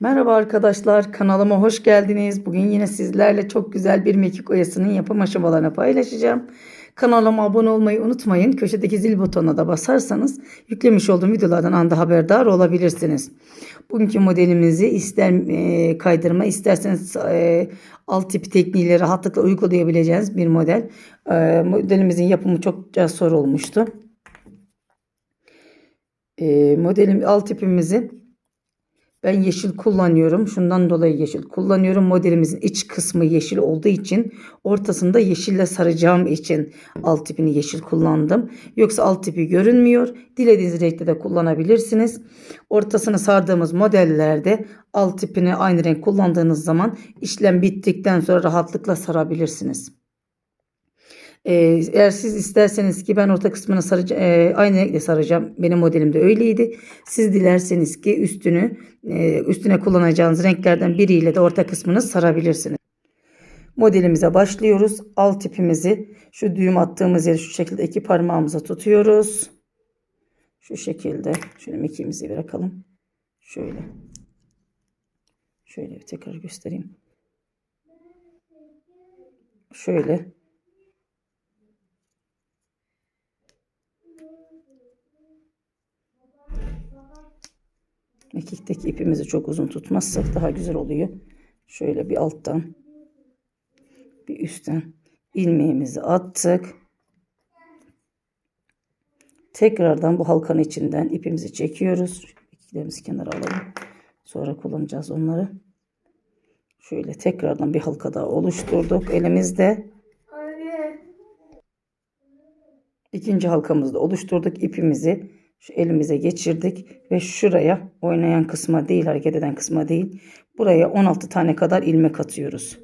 Merhaba arkadaşlar, kanalıma hoş geldiniz. Bugün yine sizlerle çok güzel bir mekik oyasının yapım aşamalarını paylaşacağım. Kanalıma abone olmayı unutmayın. Köşedeki zil butonuna da basarsanız yüklemiş olduğum videolardan anda haberdar olabilirsiniz. Bugünkü modelimizi ister e, kaydırma isterseniz e, alt tip tekniğiyle rahatlıkla uygulayabileceğiniz bir model. E, modelimizin yapımı çokça zor olmuştu. E, modelim alt tipimizi ben yeşil kullanıyorum. Şundan dolayı yeşil kullanıyorum. Modelimizin iç kısmı yeşil olduğu için ortasında yeşille saracağım için alt tipini yeşil kullandım. Yoksa alt tipi görünmüyor. Dilediğiniz renkte de kullanabilirsiniz. Ortasını sardığımız modellerde alt tipini aynı renk kullandığınız zaman işlem bittikten sonra rahatlıkla sarabilirsiniz. Ee, eğer siz isterseniz ki ben orta kısmını saracağım, e, aynı renkle saracağım. Benim modelimde öyleydi. Siz dilerseniz ki üstünü e, üstüne kullanacağınız renklerden biriyle de orta kısmını sarabilirsiniz. Modelimize başlıyoruz. Alt ipimizi şu düğüm attığımız yeri şu şekilde iki parmağımıza tutuyoruz. Şu şekilde. Şöyle mekiğimizi bırakalım. Şöyle. Şöyle bir tekrar göstereyim. Şöyle Mekikteki ipimizi çok uzun tutmazsak daha güzel oluyor. Şöyle bir alttan bir üstten ilmeğimizi attık. Tekrardan bu halkanın içinden ipimizi çekiyoruz. İplerimizi kenara alalım. Sonra kullanacağız onları. Şöyle tekrardan bir halka daha oluşturduk elimizde. İkinci halkamızı da oluşturduk. ipimizi şu elimize geçirdik ve şuraya oynayan kısma değil hareket eden kısma değil buraya 16 tane kadar ilmek atıyoruz.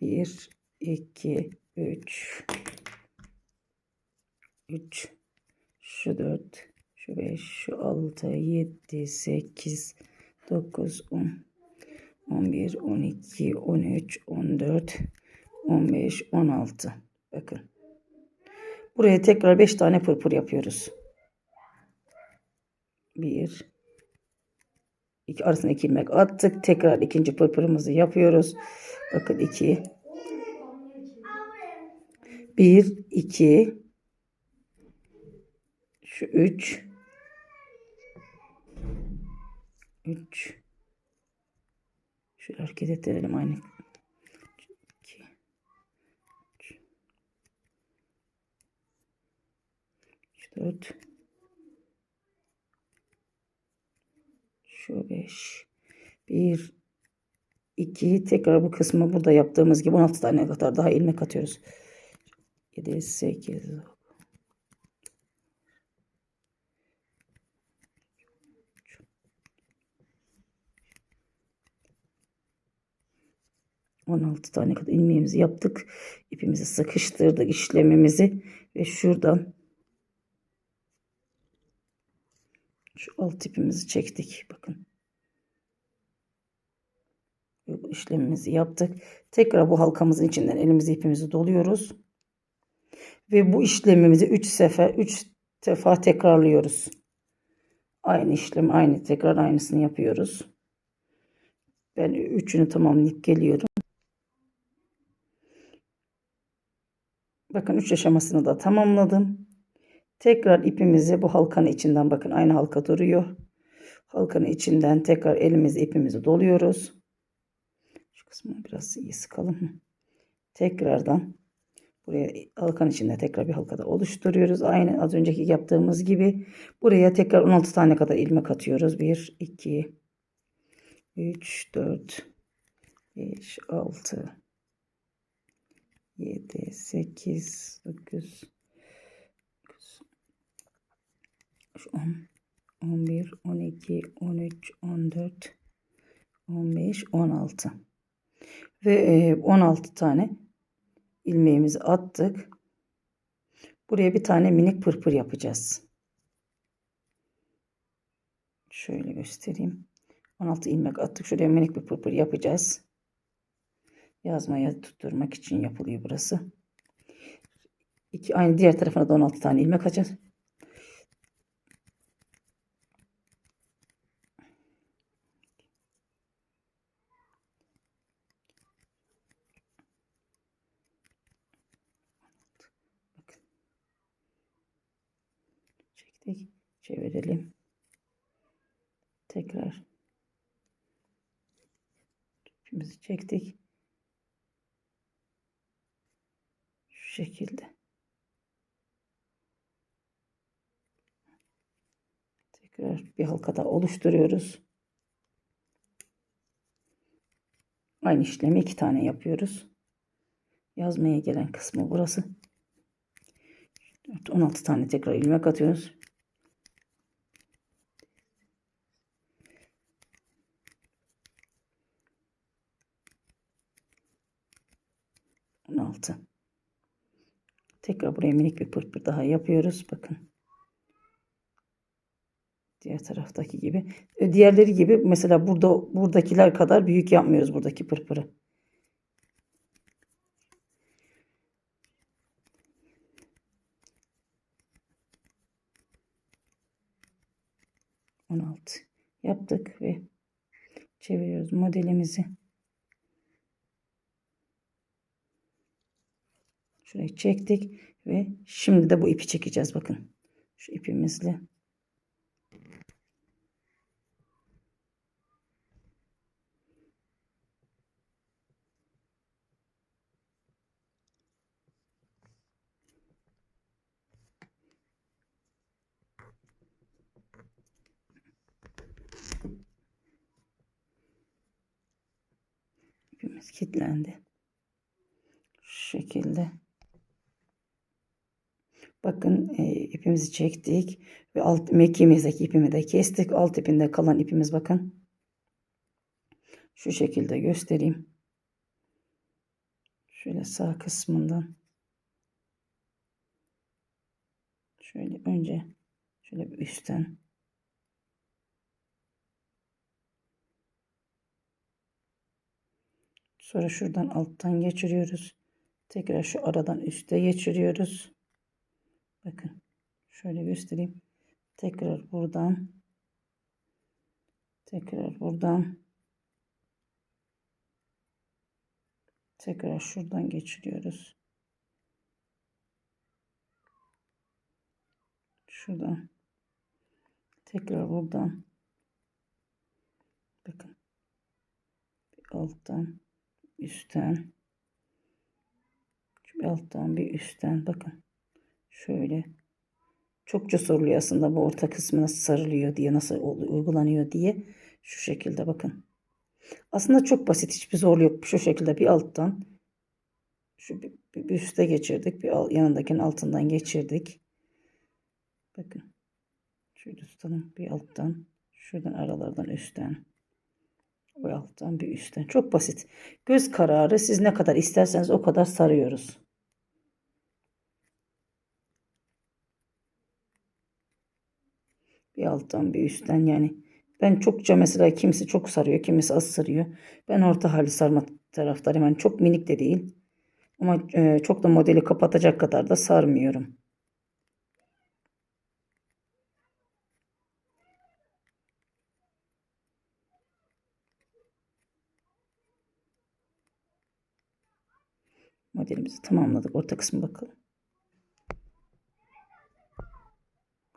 1 2 3 3 şu 4 şu 5 şu 6 7 8 9 10 11 12 13 14 15 16 bakın. Buraya tekrar 5 tane pırpır yapıyoruz. Bir. iki arasına iki ilmek attık. Tekrar ikinci pırpırımızı yapıyoruz. Bakın iki. Bir, iki. Şu üç. Üç. Şöyle hareket ettirelim aynı. İki. Üç. Üç, dört. 5. 1 2 tekrar bu kısmı burada yaptığımız gibi 16 tane kadar daha ilmek atıyoruz. 7 8 16 tane kadar ilmeğimizi yaptık. İpimizi sıkıştırdık işlemimizi ve şuradan Şu alt ipimizi çektik. Bakın. işlemimizi yaptık. Tekrar bu halkamızın içinden elimizi ipimizi doluyoruz. Ve bu işlemimizi 3 sefer 3 defa tekrarlıyoruz. Aynı işlem aynı tekrar aynısını yapıyoruz. Ben üçünü tamamlayıp geliyorum. Bakın 3 aşamasını da tamamladım. Tekrar ipimizi bu halkanın içinden bakın aynı halka duruyor. Halkanın içinden tekrar elimizi ipimizi doluyoruz. Şu kısmını biraz iyi sıkalım. Tekrardan buraya halkanın içinde tekrar bir halkada oluşturuyoruz. Aynı az önceki yaptığımız gibi buraya tekrar 16 tane kadar ilmek atıyoruz. 1 2 3 4 5 6 7 8 9 10, 11, 12, 13, 14, 15, 16 ve 16 tane ilmeğimizi attık. Buraya bir tane minik pırpır yapacağız. Şöyle göstereyim. 16 ilmek attık. Şuraya minik bir pırpır yapacağız. Yazmaya tutturmak için yapılıyor burası. İki, aynı diğer tarafına da 16 tane ilmek atacağız. çektik. Çevirelim. Tekrar ipimizi çektik. Şu şekilde. Tekrar bir halka da oluşturuyoruz. Aynı işlemi iki tane yapıyoruz. Yazmaya gelen kısmı burası. 16 tane tekrar ilmek atıyoruz. On altı. Tekrar buraya minik bir pırpır daha yapıyoruz. Bakın. Diğer taraftaki gibi. E, Diğerleri gibi mesela burada buradakiler kadar büyük yapmıyoruz buradaki pırpırı. On altı yaptık ve çeviriyoruz modelimizi. Şurayı çektik ve şimdi de bu ipi çekeceğiz bakın. Şu ipimizle. İpimiz kilitlendi. Şu şekilde. Bakın e, ipimizi çektik ve alt mekiğimizdeki ipimi de kestik. Alt ipinde kalan ipimiz bakın. Şu şekilde göstereyim. Şöyle sağ kısmından. Şöyle önce şöyle bir üstten. Sonra şuradan alttan geçiriyoruz. Tekrar şu aradan üste geçiriyoruz. Bakın şöyle göstereyim. Tekrar buradan tekrar buradan tekrar şuradan geçiriyoruz. Şuradan tekrar buradan bakın bir alttan üstten bir alttan bir üstten bakın şöyle çokça soruluyor aslında bu orta kısmı nasıl sarılıyor diye nasıl uygulanıyor diye şu şekilde bakın aslında çok basit hiçbir zorluğu yok şu şekilde bir alttan şu bir, bir üste geçirdik bir al, yanındakinin altından geçirdik bakın şöyle tutalım bir alttan şuradan aralardan üstten ve alttan bir üstten. Çok basit. Göz kararı siz ne kadar isterseniz o kadar sarıyoruz. Bir alttan bir üstten yani. Ben çokça mesela kimisi çok sarıyor, kimisi az sarıyor. Ben orta hali sarma taraftarıyım. Yani çok minik de değil. Ama e, çok da modeli kapatacak kadar da sarmıyorum. Modelimizi tamamladık. Orta kısmı bakalım.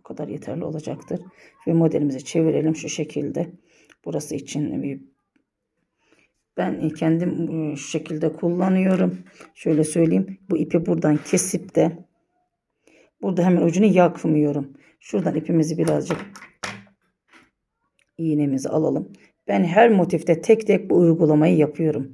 Bu kadar yeterli olacaktır. Ve modelimizi çevirelim şu şekilde. Burası için bir ben kendim şu şekilde kullanıyorum. Şöyle söyleyeyim. Bu ipi buradan kesip de burada hemen ucunu yakmıyorum. Şuradan ipimizi birazcık iğnemizi alalım. Ben her motifte tek tek bu uygulamayı yapıyorum.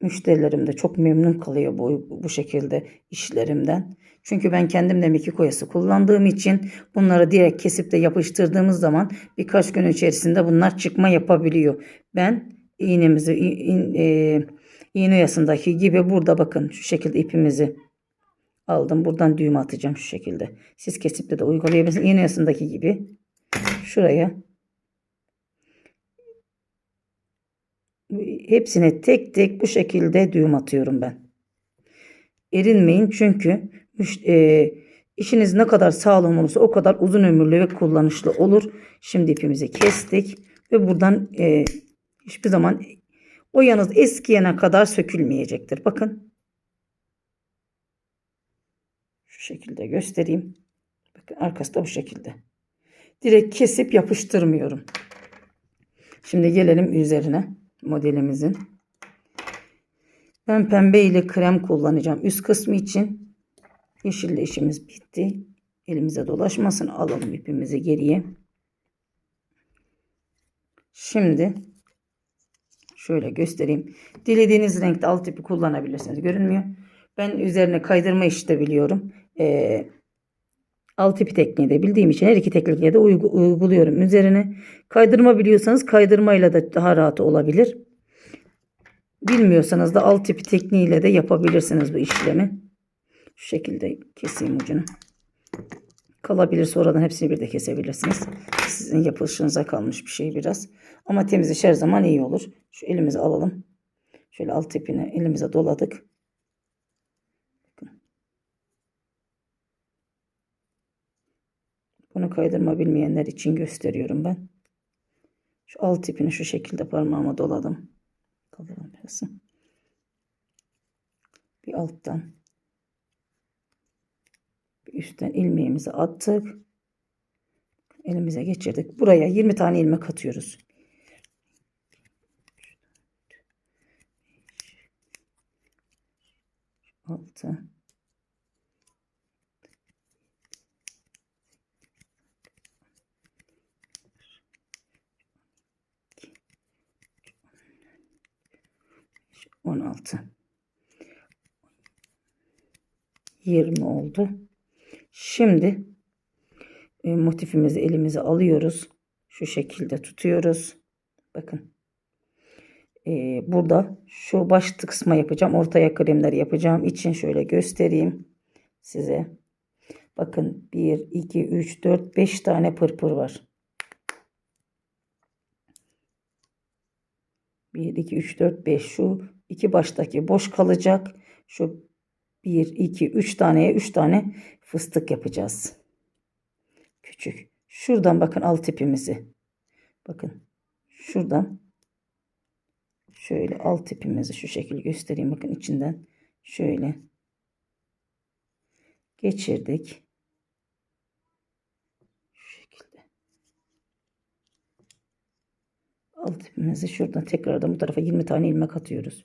Müşterilerim de çok memnun kalıyor bu, bu şekilde işlerimden. Çünkü ben kendim de mekik oyası kullandığım için bunları direkt kesip de yapıştırdığımız zaman birkaç gün içerisinde bunlar çıkma yapabiliyor. Ben iğnemizi in, e, iğne oyasındaki gibi burada bakın şu şekilde ipimizi aldım. Buradan düğüm atacağım şu şekilde. Siz kesip de de uygulayabilirsiniz. İğne oyasındaki gibi şuraya hepsine tek tek bu şekilde düğüm atıyorum ben. Erinmeyin çünkü e, işiniz ne kadar sağlam olursa o kadar uzun ömürlü ve kullanışlı olur. Şimdi ipimizi kestik ve buradan e, hiçbir zaman o yanız eskiyene kadar sökülmeyecektir. Bakın. Şu şekilde göstereyim. Bakın arkası da bu şekilde. Direkt kesip yapıştırmıyorum. Şimdi gelelim üzerine modelimizin. Ben pembe ile krem kullanacağım. Üst kısmı için yeşille işimiz bitti. Elimize dolaşmasın. Alalım ipimizi geriye. Şimdi şöyle göstereyim. Dilediğiniz renkte alt ipi kullanabilirsiniz. Görünmüyor. Ben üzerine kaydırma işi de biliyorum. Ee, alt ipi tekniği de bildiğim için her iki tekniği de uygu- uyguluyorum üzerine. Kaydırma biliyorsanız kaydırmayla da daha rahat olabilir. Bilmiyorsanız da alt ipi tekniğiyle de yapabilirsiniz bu işlemi. Şu şekilde keseyim ucunu. Kalabilir sonradan hepsini bir de kesebilirsiniz. Sizin yapılışınıza kalmış bir şey biraz. Ama temiz iş her zaman iyi olur. Şu elimizi alalım. Şöyle alt ipini elimize doladık. Bunu kaydırma bilmeyenler için gösteriyorum ben. Şu alt ipini şu şekilde parmağıma doladım. Kaldıralım biraz. Bir alttan bir üstten ilmeğimizi attık. Elimize geçirdik. Buraya 20 tane ilmek atıyoruz. Altı. On altı. Yirmi oldu. Şimdi e, motifimizi elimize alıyoruz. Şu şekilde tutuyoruz. Bakın. E, burada şu baş kısma yapacağım. Ortaya kalemler yapacağım için şöyle göstereyim size. Bakın 1, 2, 3, 4, 5 tane pırpır var. 1, 2, 3, 4, 5 şu iki baştaki boş kalacak. Şu 1, 2, 3 taneye 3 tane fıstık yapacağız. Küçük. Şuradan bakın alt ipimizi. Bakın. Şuradan şöyle alt ipimizi şu şekilde göstereyim. Bakın içinden şöyle geçirdik. Şu şekilde. Alt ipimizi şuradan tekrardan bu tarafa 20 tane ilmek atıyoruz.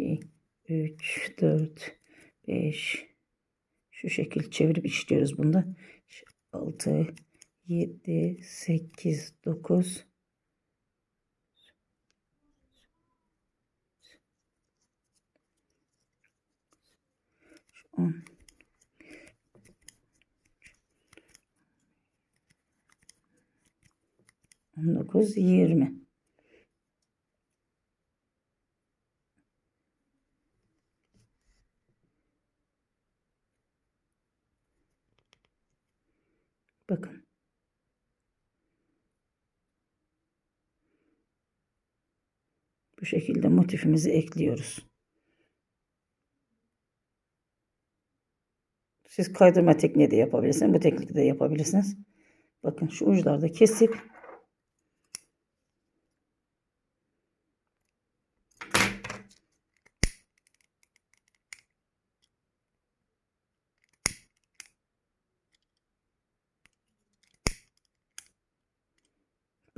2 3 4 5 şu şekil çevirip işliyoruz bunda. 6 7 8 9 10 19 20 Bakın. Bu şekilde motifimizi ekliyoruz. Siz kaydırma tekniği de yapabilirsiniz. Bu teknikte de yapabilirsiniz. Bakın şu uçlarda kesip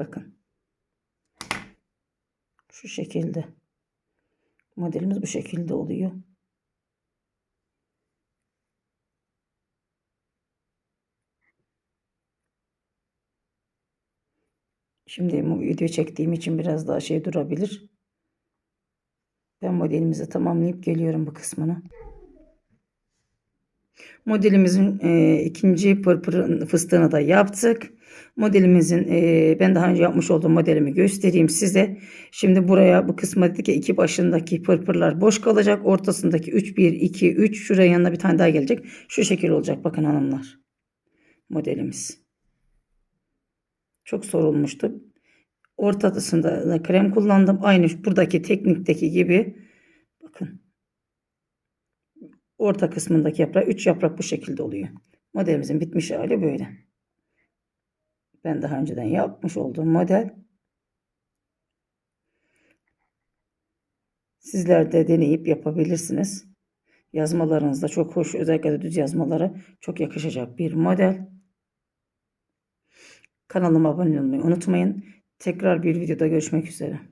Bakın. Şu şekilde. Modelimiz bu şekilde oluyor. Şimdi bu video çektiğim için biraz daha şey durabilir. Ben modelimizi tamamlayıp geliyorum bu kısmına. Modelimizin e, ikinci pırpırın fıstığını da yaptık. Modelimizin e, ben daha önce yapmış olduğum modelimi göstereyim size. Şimdi buraya bu kısma dedik ki iki başındaki pırpırlar boş kalacak. Ortasındaki 3 1 2 3 şuraya yanına bir tane daha gelecek. Şu şekil olacak bakın hanımlar. Modelimiz. Çok sorulmuştu. Ortasında da krem kullandım. Aynı buradaki teknikteki gibi. Bakın. Orta kısmındaki yaprak 3 yaprak bu şekilde oluyor. Modelimizin bitmiş hali böyle. Ben daha önceden yapmış olduğum model. Sizler de deneyip yapabilirsiniz. yazmalarınızda çok hoş özellikle de düz yazmaları çok yakışacak bir model. Kanalıma abone olmayı unutmayın. Tekrar bir videoda görüşmek üzere.